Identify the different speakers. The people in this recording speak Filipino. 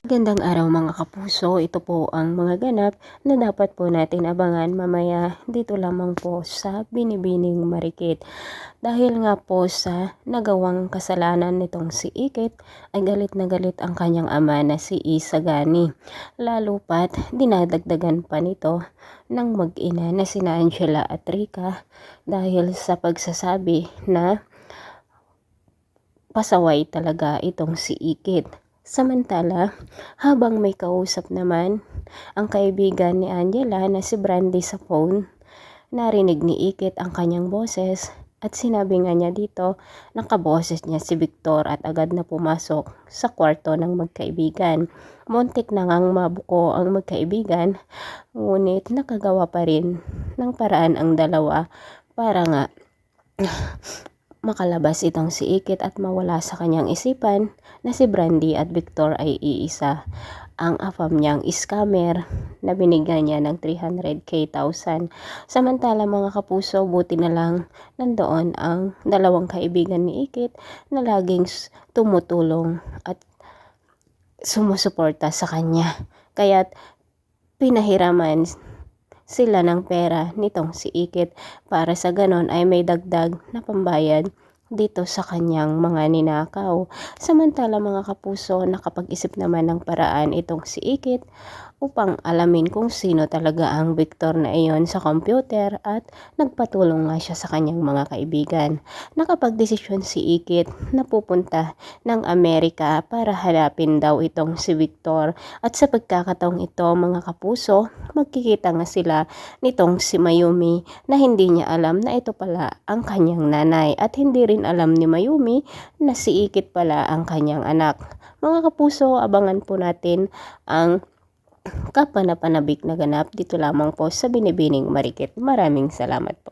Speaker 1: Gandang araw mga kapuso, ito po ang mga ganap na dapat po natin abangan mamaya dito lamang po sa Binibining Marikit. Dahil nga po sa nagawang kasalanan nitong si Ikit ay galit na galit ang kanyang ama na si Isagani. Lalo pat dinadagdagan pa nito ng mag-ina na sina Angela at Rika dahil sa pagsasabi na pasaway talaga itong si Ikit. Samantala, habang may kausap naman ang kaibigan ni Angela na si Brandy sa phone, narinig ni Ikit ang kanyang boses at sinabi nga niya dito, nakaboses niya si Victor at agad na pumasok sa kwarto ng magkaibigan. Muntik na ngang mabuko ang magkaibigan, ngunit nakagawa pa rin ng paraan ang dalawa para nga makalabas itong si Ikit at mawala sa kanyang isipan na si Brandy at Victor ay iisa. Ang afam niyang scammer na binigyan niya ng 300k thousand. Samantala mga kapuso, buti na lang nandoon ang dalawang kaibigan ni Ikit na laging tumutulong at sumusuporta sa kanya. Kaya't pinahiraman sila ng pera nitong si Ikit para sa ganon ay may dagdag na pambayad dito sa kanyang mga ninakaw. Samantala mga kapuso, nakapag-isip naman ng paraan itong si Ikit upang alamin kung sino talaga ang Victor na iyon sa computer at nagpatulong nga siya sa kanyang mga kaibigan. Nakapagdesisyon si Ikit na pupunta ng Amerika para hanapin daw itong si Victor at sa pagkakataong ito mga kapuso, magkikita nga sila nitong si Mayumi na hindi niya alam na ito pala ang kanyang nanay at hindi rin alam ni Mayumi na si Ikit pala ang kanyang anak. Mga kapuso, abangan po natin ang kapanapanabik na ganap dito lamang po sa Binibining Marikit. Maraming salamat po.